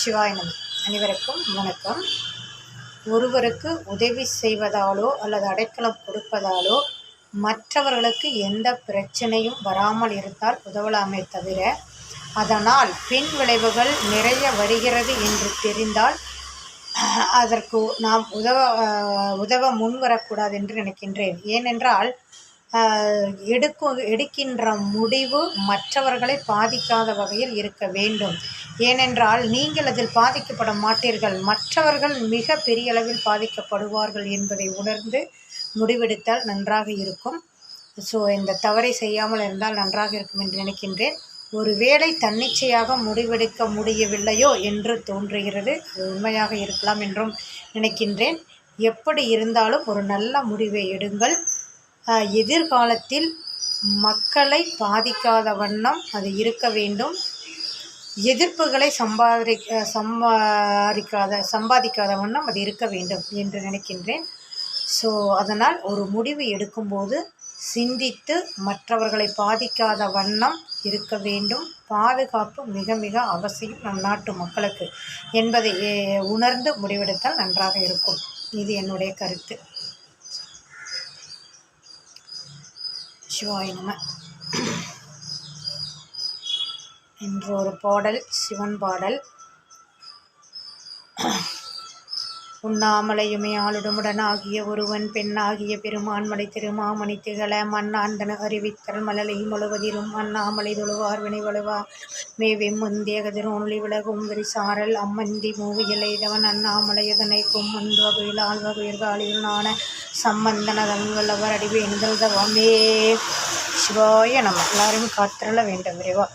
சிவாய அனைவருக்கும் வணக்கம். ஒருவருக்கு உதவி செய்வதாலோ அல்லது அடைக்கலம் கொடுப்பதாலோ மற்றவர்களுக்கு எந்த பிரச்சனையும் வராமல் இருந்தால் உதவலாமே தவிர அதனால் பின் விளைவுகள் நிறைய வருகிறது என்று தெரிந்தால் அதற்கு நாம் உதவ உதவ முன்வரக்கூடாது என்று நினைக்கின்றேன். ஏனென்றால் எடுக்கும் எடுக்கின்ற முடிவு மற்றவர்களை பாதிக்காத வகையில் இருக்க வேண்டும். ஏனென்றால் நீங்கள் அதில் பாதிக்கப்பட மாட்டீர்கள். மற்றவர்கள் மிக பெரிய அளவில் பாதிக்கப்படுவார்கள் என்பதை உணர்ந்து முடிவெடுத்தால் நன்றாக இருக்கும். ஸோ இந்த தவறை செய்யாமல் இருந்தால் நன்றாக இருக்கும் என்று நினைக்கின்றேன். ஒருவேளை தன்னிச்சையாக முடிவெடுக்க முடியவில்லையோ என்று தோன்றுகிறது. அது உண்மையாக இருக்கலாம் என்றும் நினைக்கின்றேன். எப்படி இருந்தாலும் ஒரு நல்ல முடிவை எடுங்கள். எதிர்காலத்தில் மக்களை பாதிக்காத வண்ணம் அது இருக்க வேண்டும். எதிர்ப்புகளை சம்பாதி சம்பாதிக்காத சம்பாதிக்காத வண்ணம் அது இருக்க வேண்டும் என்று நினைக்கின்றேன். ஸோ அதனால் ஒரு முடிவு எடுக்கும்போது சிந்தித்து மற்றவர்களை பாதிக்காத வண்ணம் இருக்க வேண்டும். பாதுகாப்பு மிக மிக அவசியம் நம் நாட்டு மக்களுக்கு என்பதை உணர்ந்து முடிவெடுத்தால் நன்றாக இருக்கும். இது என்னுடைய கருத்து. சிவாய நம. என்ற ஒரு பாடல் சிவன் பாடல். உண்ணாமலையுமே ஆளுடமுடன் ஆகிய ஒருவன் பெண்ணாகிய பெருமான்மலை திருமாமணி திகழ மண்ணாந்தன அறிவித்தல் மலலை முழுவதிலும் அண்ணாமலை தொழுவார் வினை வலுவா மேவெம் முந்திய விலகும் விரிசாரல் அம்மந்தி மூவியலைதவன் அண்ணாமலையதனை கும்மந்து வகுயில் ஆழ்வகுயிர் நான சம்பந்தனதன் வல்லவர் அடிவேந்தல் தவமே. சிவாய நம்ம எல்லாரும் காத்திரல வேண்டும் விரைவா